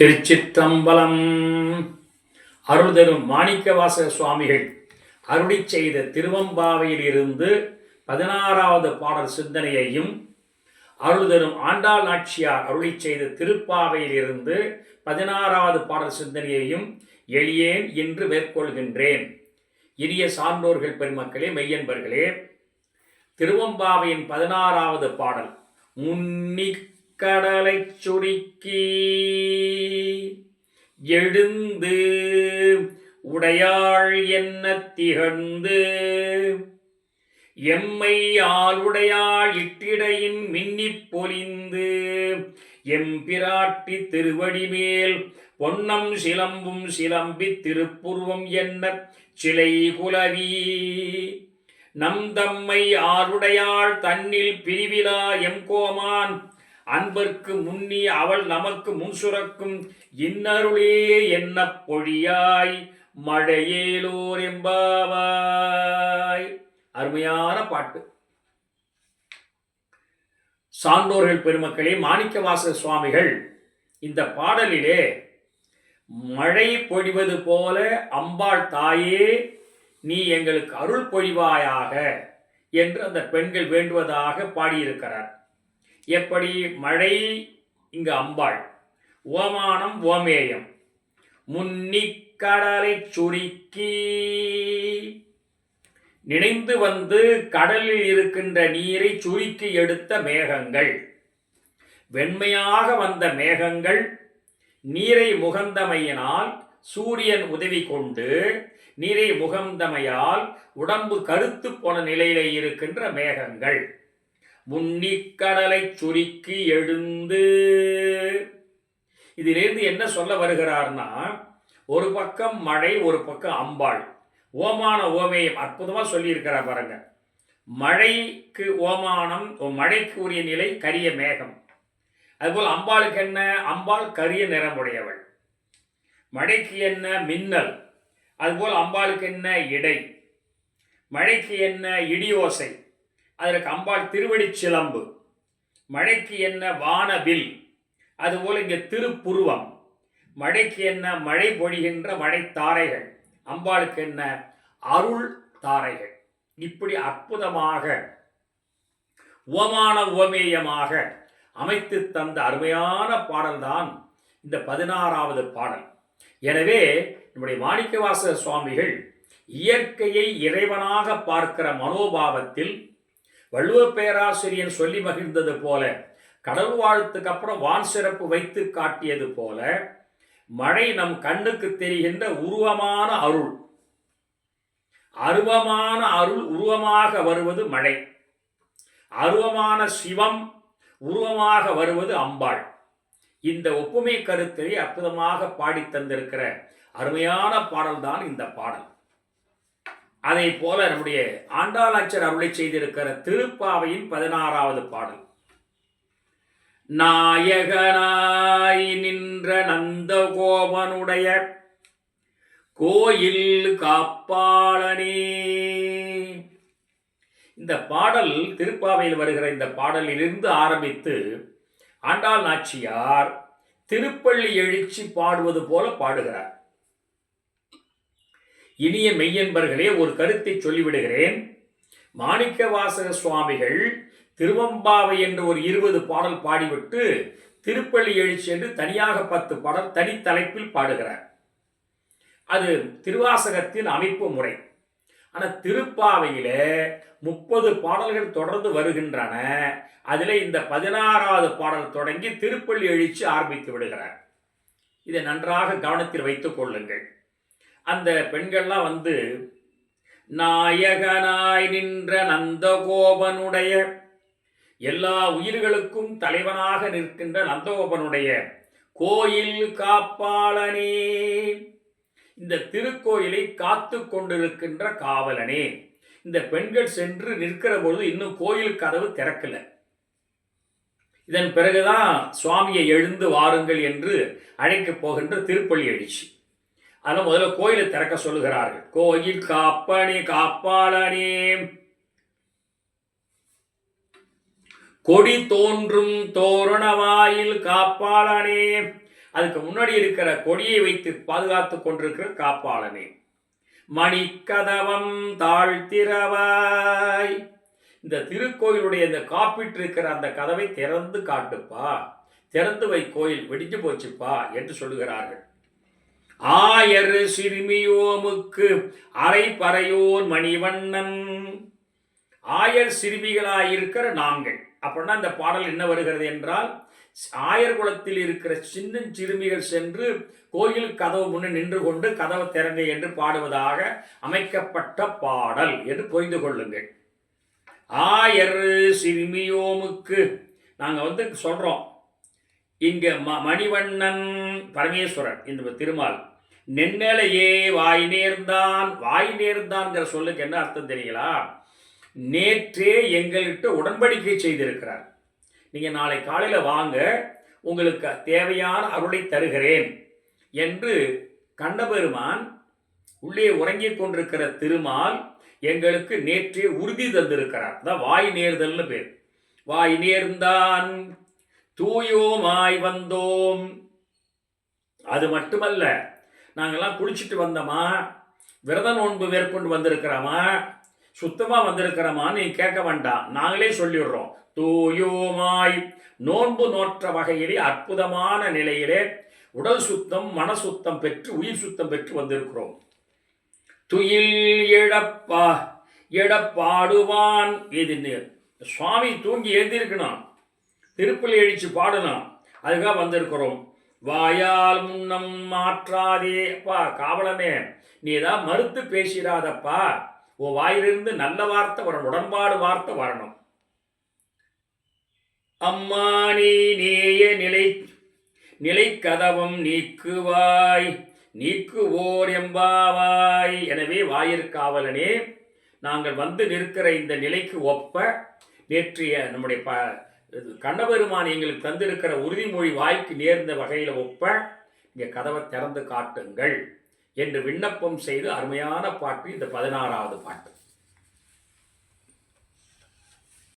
திருச்சிற்றம்பலம். அருள்தரும் மாணிக்கவாச சுவாமிகள் அருளி செய்த திருவம்பாவையில் இருந்து பதினாறாவது பாடல் சிந்தனையையும் அருள்தரும் ஆண்டாள் நாச்சியார் அருளி செய்த திருப்பாவையில் இருந்து பதினாறாவது பாடல் சிந்தனையையும் எளியேன் என்று மேற்கொள்கின்றேன். இனிய சான்றோர்கள் பெருமக்களே மெய்யன்பர்களே திருவம்பாவையின் பதினாறாவது பாடல் கடலை சுருக்கி எழுந்து உடையாள் என்ன திகழ்ந்து எம்மை ஆளுடையாள் இட்டிடையின் மின்னிப் பொலிந்து எம்பிராட்டி திருவடி மேல் பொன்னம் சிலம்பும் சிலம்பி திருப்புருவம் என்ன சிலை குலவி நம் தம்மை ஆருடையாள் தன்னில் பிரிவிலா எம் கோமான் அன்பர்க்கு முன்னி அவள் நமக்கு முன் சுரக்கும் இன்னருளே என்ன பொழியாய் மழையேலோர் எம்பாவாய் அருமையான பாட்டு. சான்றோர்கள் பெருமக்களே மாணிக்கவாச சுவாமிகள் இந்த பாடலிலே மழை பொழிவது போல அம்பாள் தாயே நீ எங்களுக்கு அருள் பொழிவாயாக என்று அந்த பெண்கள் வேண்டுவதாக பாடியிருக்கிறார். எப்படி? மழை இங்கு அம்பாள். ஓமானம் ஓமேயம் முன்னிக்கடலை சுருக்கி. நினைந்து வந்து கடலில் இருக்கின்ற நீரை சுருக்கி எடுத்த மேகங்கள். வெண்மையாக வந்த மேகங்கள் நீரை முகந்தமையினால் சூரியன் உதவி கொண்டு நீரை முகந்தமையால் உடம்பு கருத்து போன நிலையில இருக்கின்ற மேகங்கள். முன்னிக்கடலை சுருக்கி எழுந்து. இதிலிருந்து என்ன சொல்ல வருகிறார்னா ஒரு பக்கம் மழை ஒரு பக்கம் அம்பாள். ஓமான ஓமேயம் அற்புதமாக சொல்லியிருக்கிறார் பாருங்க. மழைக்கு ஓமானம் மழைக்கு உரிய நிலை கரிய மேகம். அதுபோல் அம்பாளுக்கு என்ன? அம்பாள் கரிய நிறமுடையவள். மழைக்கு என்ன? மின்னல். அதுபோல் அம்பாளுக்கு என்ன? இடை. மழைக்கு என்ன? இடியோசை. அதற்கு அம்பாள் திருவடி சிலம்பு மழைக்கு என்ன வானவில்? அதுபோல் இங்கே திருப்புருவம். மழைக்கு என்ன மழை பொழிகின்ற மழை தாரைகள்? அம்பாளுக்கு என்ன அருள் தாரைகள்? இப்படி அற்புதமாக உவமான உவமேயமாக அமைத்து தந்த அருமையான பாடல்தான் இந்த பதினாறாவது பாடல். எனவே நம்முடைய மாணிக்கவாச சுவாமிகள் இயற்கையை இறைவனாக பார்க்கிற மனோபாவத்தில் வள்ளுவ பேராசிரியன் சொல்லி மகிழ்ந்தது போல கடல் வாழ்த்துக்கு அப்புறம் வான் சிறப்பு வைத்து காட்டியது போல மழை நம் கண்ணுக்கு தெரிகின்ற உருவமான அருள். அருவமான அருள் உருவமாக வருவது மழை. அருவமான சிவம் உருவமாக வருவது அம்பாள். இந்த ஒப்புமை கருத்தை அற்புதமாக பாடி தந்திருக்கிற அருமையான பாடல்தான் இந்த பாடல். அதை போல நம்முடைய ஆண்டாளாச்சர் அருளை செய்திருக்கிற திருப்பாவையின் பதினாறாவது பாடல். நாயகனாய் நின்ற நந்தகோபனுடைய கோயில் காப்பாளனே. இந்த பாடல் திருப்பாவையில் வருகிற இந்த பாடலிலிருந்து ஆரம்பித்து ஆண்டாள் நாச்சியார் திருப்பள்ளி எழுச்சி பாடுவது போல பாடுகிறார். இனிய மெய்யன்பர்களே ஒரு கருத்தை சொல்லிவிடுகிறேன். மாணிக்க வாசக சுவாமிகள் திருவம்பாவை என்று ஒரு இருபது பாடல் பாடிவிட்டு திருப்பள்ளி எழுச்சி என்று தனியாக பத்து பாடல் தனித்தலைப்பில் பாடுகிறார். அது திருவாசகத்தின் அமைப்பு முறை. ஆனால் திருப்பாவையில் முப்பது பாடல்கள் தொடர்ந்து வருகின்றன. அதில் இந்த பதினாறாவது பாடல் தொடங்கி திருப்பள்ளி எழுச்சி ஆரம்பித்து விடுகிறார். இதை நன்றாக கவனத்தில் வைத்துக் கொள்ளுங்கள். அந்த பெண்கள்லாம் வந்து நாயகனாய் நின்ற நந்தகோபனுடைய எல்லா உயிர்களுக்கும் தலைவனாக நிற்கின்ற நந்தகோபனுடைய கோயில் காப்பாளனே. இந்த திருக்கோயிலை காத்து கொண்டிருக்கின்ற காவலனே. இந்த பெண்கள் சென்று நிற்கிற பொழுது இன்னும் கோயில் கதவு திறக்கல. இதன் பிறகுதான் சுவாமியை எழுந்து வாருங்கள் என்று அழைக்கப் போகின்ற திருப்பள்ளி எழுச்சி அதனால் முதல்ல கோயிலை திறக்க சொல்லுகிறார்கள். கோயில் காப்பனே காப்பாளனே. கொடி தோன்றும் தோரணவாயில் காப்பாளனே. அதுக்கு முன்னாடி இருக்கிற கொடியை வைத்து பாதுகாத்து கொண்டிருக்கிற காப்பாளனே. மணிக்கதவம் தாழ்த்திரவாய் இந்த திருக்கோயிலுடைய இந்த காப்பிட்டு இருக்கிற அந்த கதவை திறந்து காட்டுப்பா. திறந்து வை கோயில் வெடிஞ்சு போச்சுப்பா என்று சொல்லுகிறார்கள். ஆயர் சிறுமியோமுக்கு அரை பறையோன் மணிவண்ணன். ஆயர் சிறுமிகளாயிருக்கிற நாங்கள். அப்படின்னா இந்த பாடல் என்ன வருகிறது என்றால் ஆயர் குலத்தில் இருக்கிற சின்ன சிறுமிகள் சென்று கோயில் கதவு முன்னே நின்று கொண்டு கதவை திறங்க என்று பாடுவதாக அமைக்கப்பட்ட பாடல் என்று புரிந்து கொள்ளுங்கள். ஆயர் சிறுமியோமுக்கு நாங்கள் வந்து சொல்கிறோம் இங்கே ம மணிவண்ணன் பரமேஸ்வரன் இந்த திருமால். நென்னலையே வாய் நேர்ந்தான் வாய் நேர்ந்தான்ங்கிற சொல்லுக்கு என்ன அர்த்தம் தெரியுங்களா? நேற்றே எங்கள்கிட்ட உடன்படிக்கை செய்திருக்கிறார். நீங்கள் நாளை காலையில் வாங்க உங்களுக்கு தேவையான அருளை தருகிறேன் என்று கண்டபெருமான் உள்ளே உறங்கிக் கொண்டிருக்கிற திருமால் எங்களுக்கு நேற்றே உறுதி தந்திருக்கிறார். அதான் வாய் நேர்தல்னு பேர். வாய் நேர்ந்தான் தூயோமாய் வந்தோம். அது மட்டுமல்ல நாங்கெல்லாம் குளிச்சுட்டு வந்தோமா? விரத நோன்பு மேற்கொண்டு வந்திருக்கிறோமா? சுத்தமாக வந்திருக்கிறோமான்னு நீ கேட்க வேண்டாம். நாங்களே சொல்லிடுறோம். தூயோமாய் நோன்பு நோற்ற வகையிலே அற்புதமான நிலையிலே உடல் சுத்தம் மன சுத்தம் பெற்று உயிர் சுத்தம் பெற்று வந்திருக்கிறோம். துயில் இழப்பா இழப்பாடுவான் எதுன்னு சுவாமி தூங்கி எழுந்திருக்கணும். திருப்பலி எழுச்சி பாடணும். அதுக்காக வந்திருக்கிறோம். வாயால் முன்னம் மாற்றாதே. அப்பா காவலனே நீ ஏதாவது மறுத்து பேசிடாதப்பா. உன் வாயிலிருந்து நல்ல வார்த்தை வரணும் உடன்பாடு வார்த்தை வரணும். அம்மா நீ நேய நிலை நிலைக்கதவம் நீக்குவாய் நீக்குவோர் எம்பாவாய். எனவே வாயிற்காவலனே நாங்கள் வந்து நிற்கிற இந்த நிலைக்கு ஒப்ப நேற்றைய நம்முடைய ப கண்ணபெருமான் எங்களுக்கு தந்திருக்கிற உறுதிமொழி வாய்க்கு நேர்ந்த வகையில் ஒப்ப இங்கே கதவை திறந்து காட்டுங்கள் என்று விண்ணப்பம் செய்து அருமையான பாட்டு இந்த பதினாறாவது பாட்டு.